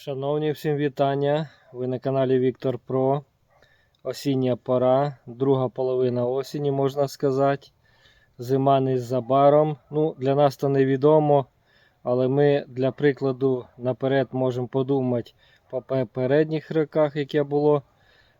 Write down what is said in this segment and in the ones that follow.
Шановні всім вітання! Ви на каналі Віктор Про. Осіння пора, друга половина осені, можна сказати. Зима незабаром. Ну, для нас то невідомо, але ми для прикладу наперед можемо подумати по попередніх роках, яке було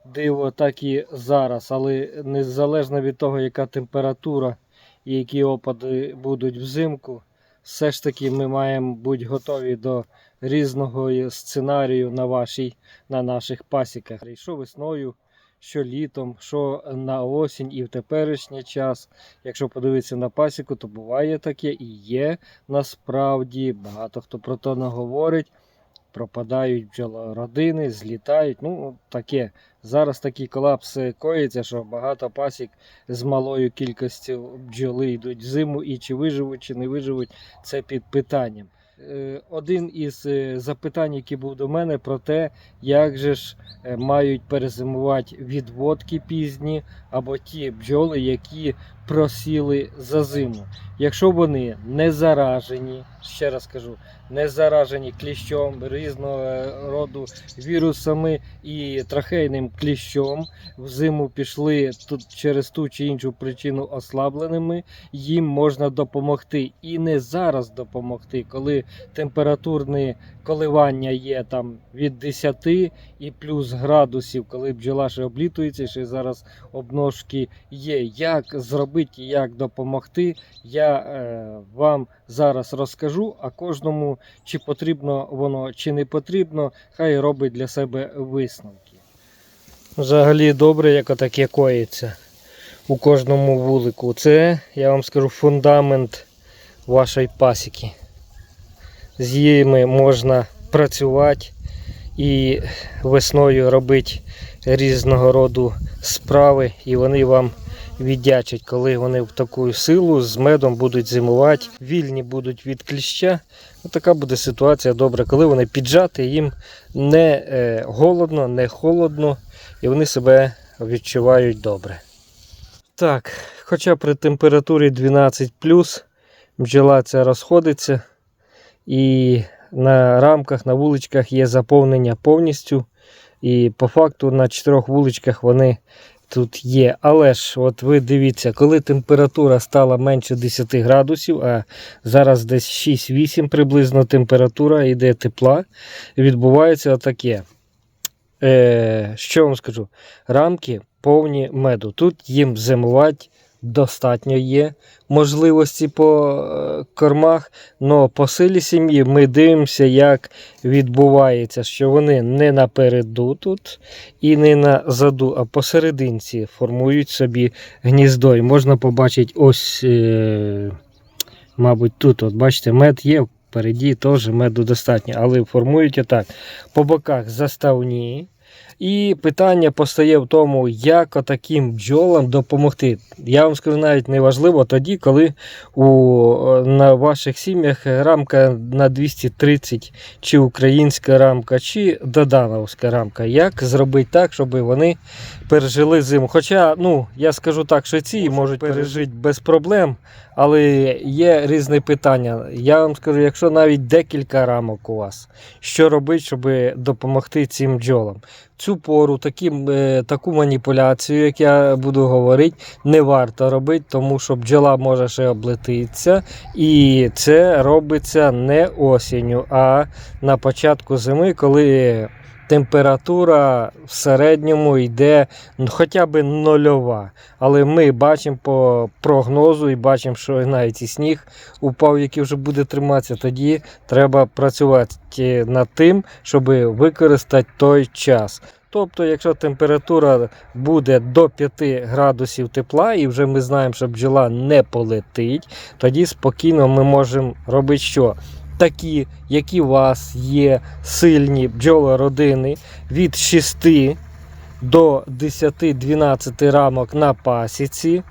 диво, так і зараз. Але незалежно від того, яка температура і які опади будуть взимку, все ж таки ми маємо бути готові до різного сценарію на вашій, на наших пасіках. Що весною, що літом, що на осінь і в теперішній час. Якщо подивитися на пасіку, то буває таке і є насправді. Багато хто про то не говорить. Пропадають бджолородини, злітають. Ну, таке. Зараз такі колапси коїться, що багато пасік з малою кількістю бджоли йдуть в зиму, і чи виживуть, чи не виживуть, це під питанням. Е, Один із е, запитань, який був до мене, про те, як же ж е, мають перезимувати відводки пізні або ті бджоли, які просіли за зиму. Якщо вони не заражені, ще раз кажу, не заражені кліщом різного роду вірусами і трахейним кліщом, в зиму пішли тут через ту чи іншу причину ослабленими, їм можна допомогти і не зараз допомогти, коли температурні коливання є там від 10 і плюс градусів, коли бджола ще облітується, ще зараз обножки є. Як зробити, і як допомогти, я е, вам зараз розкажу, а кожному чи потрібно воно, чи не потрібно, хай робить для себе висновки. Взагалі добре, як отаке коїться у кожному вулику. Це, я вам скажу, фундамент вашої пасіки. З ними можна працювати і весною робити різного роду справи, і вони вам віддячать, коли вони в таку силу з медом будуть зимувати, вільні будуть від кліща. Ну, така буде ситуація добра, коли вони піджаті, їм не е, голодно, не холодно, і вони себе відчувають добре. Так, хоча при температурі 12 бджола ця розходиться, і на рамках, на вуличках є заповнення повністю. І по факту на чотирьох вуличках вони тут є. Але ж, от ви дивіться, коли температура стала менше 10 градусів, а зараз десь 6-8 приблизно температура йде тепла, відбувається отаке. Е, Що вам скажу? Рамки повні меду. Тут їм зимувати достатньо є можливості по е, кормах, але по силі сім'ї ми дивимося, як відбувається, що вони не напереду тут і не назаду, а посерединці формують собі гніздо. І можна побачити ось, е, мабуть, тут, от бачите, мед є. Впереді теж меду достатньо, але формують отак. По боках заставні. І питання постає в тому, як отаким бджолам допомогти. Я вам скажу навіть не важливо тоді, коли у, на ваших сім'ях рамка на 230, чи українська рамка, чи додановська рамка. Як зробити так, щоб вони пережили зиму? Хоча, ну, я скажу так, що ці можуть пережити без проблем, але є різні питання. Я вам скажу, якщо навіть декілька рамок у вас, що робити, щоб допомогти цим бджолам? Цю пору такі, е, таку маніпуляцію, як я буду говорити, не варто робити, тому що бджола може ще облетитися. І це робиться не осінню, а на початку зими, коли температура в середньому йде ну, хоча б нульова. Але ми бачимо по прогнозу і бачимо, що навіть і сніг упав, який вже буде триматися. Тоді треба працювати над тим, щоб використати той час. Тобто, якщо температура буде до 5 градусів тепла, і вже ми знаємо, що бджола не полетить, тоді спокійно ми можемо робити що? Такі, які у вас є сильні бджолородини від 6 до 10-12 рамок на пасіці.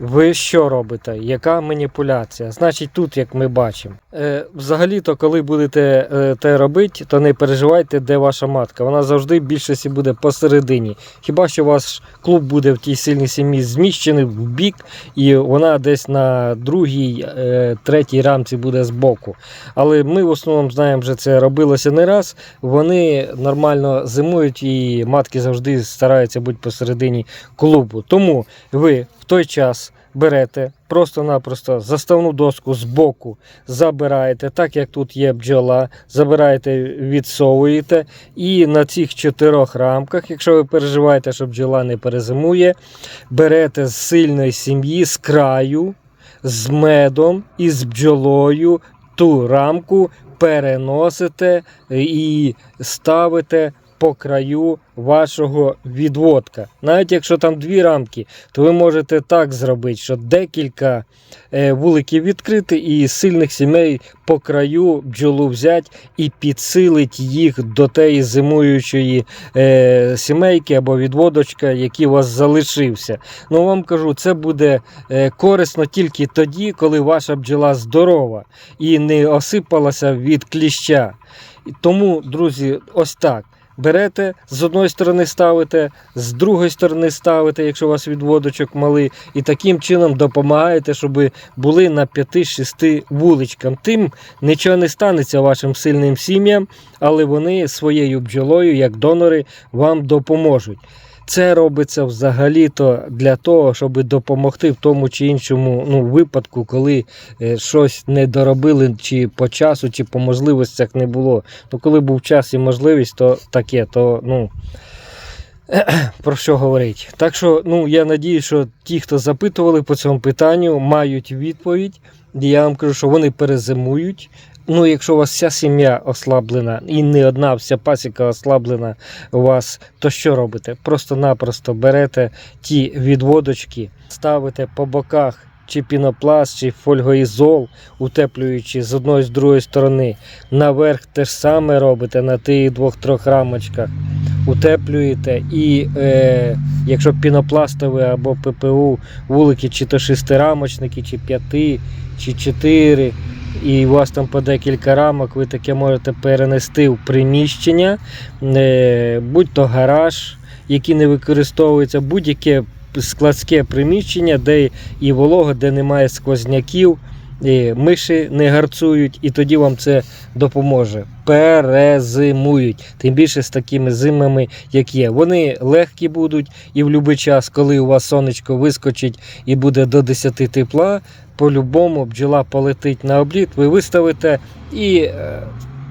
Ви що робите? Яка маніпуляція? Значить, тут, як ми бачимо. Е, взагалі-то, коли будете е, те робити, то не переживайте, де ваша матка. Вона завжди в більшості буде посередині. Хіба що ваш клуб буде в тій сильній сім'ї зміщений в бік, і вона десь на другій, е, третій рамці буде збоку. Але ми в основному знаємо, що це робилося не раз. Вони нормально зимують, і матки завжди стараються бути посередині клубу. Тому ви в той час берете просто-напросто заставну доску з боку забираєте, так як тут є бджола, забираєте, відсовуєте. І на цих чотирьох рамках, якщо ви переживаєте, що бджола не перезимує, берете з сильної сім'ї, з краю, з медом і з бджолою ту рамку переносите і ставите по краю вашого відводка. Навіть якщо там дві рамки, то ви можете так зробити, що декілька е, вуликів відкрити і сильних сімей по краю бджолу взяти і підсилить їх до тієї зимуючої е, сімейки або відводочка, який у вас залишився. Ну вам кажу, це буде е, корисно тільки тоді, коли ваша бджола здорова і не осипалася від кліща. Тому, друзі, ось так. Берете, з одної сторони ставите, з другої сторони ставите, якщо у вас відводочок малий, і таким чином допомагаєте, щоб були на 5-6 вуличкам. Тим нічого не станеться вашим сильним сім'ям, але вони своєю бджолою, як донори, вам допоможуть. Це робиться взагалі-то для того, щоб допомогти в тому чи іншому ну, випадку, коли е, щось не доробили, чи по часу, чи по можливостях не було. Ну, коли був час і можливість, то таке, то ну. Про що говорить? Так що ну, я надію, що ті, хто запитували по цьому питанню, мають відповідь. Я вам кажу, що вони перезимують. Ну, якщо у вас вся сім'я ослаблена і не одна вся пасіка ослаблена у вас, то що робите? Просто-напросто берете ті відводочки, ставите по боках чи пінопласт, чи фольгоізол, утеплюючи з одної з другої сторони. Наверх те ж саме робите на тих двох-трьох рамочках. Утеплюєте і е, якщо пінопластові або ППУ вулики, чи то шестирамочники, чи п'яти, чи чотири, і у вас там по декілька рамок, ви таке можете перенести в приміщення, е, будь-то гараж, який не використовується, будь-яке складське приміщення, де і волога, де немає сквозняків, і миші не гарцують, і тоді вам це допоможе. Перезимують. Тим більше з такими зимами, як є. Вони легкі будуть, і в будь-який час, коли у вас сонечко вискочить і буде до 10 тепла, по-любому бджола полетить на обліт, ви виставите і.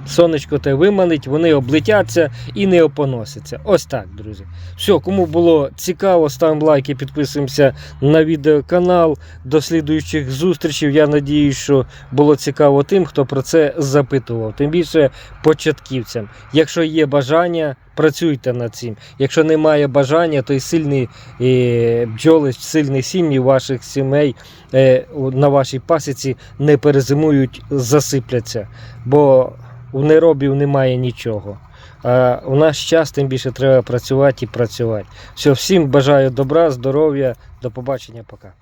Сонечко те виманить, вони облетяться і не опоносяться. Ось так, друзі. Все, кому було цікаво, ставимо лайки, підписуємося на відеоканал. До слідуючих зустрічей. Я надію, що було цікаво тим, хто про це запитував. Тим більше початківцям. Якщо є бажання, працюйте над цим. Якщо немає бажання, то й сильні е, бджоли, сильні сім'ї ваших сімей е, на вашій пасіці не перезимують, засипляться. Бо у неробів немає нічого. А у нас час тим більше треба працювати і працювати. Все, всім бажаю добра, здоров'я, до побачення, пока.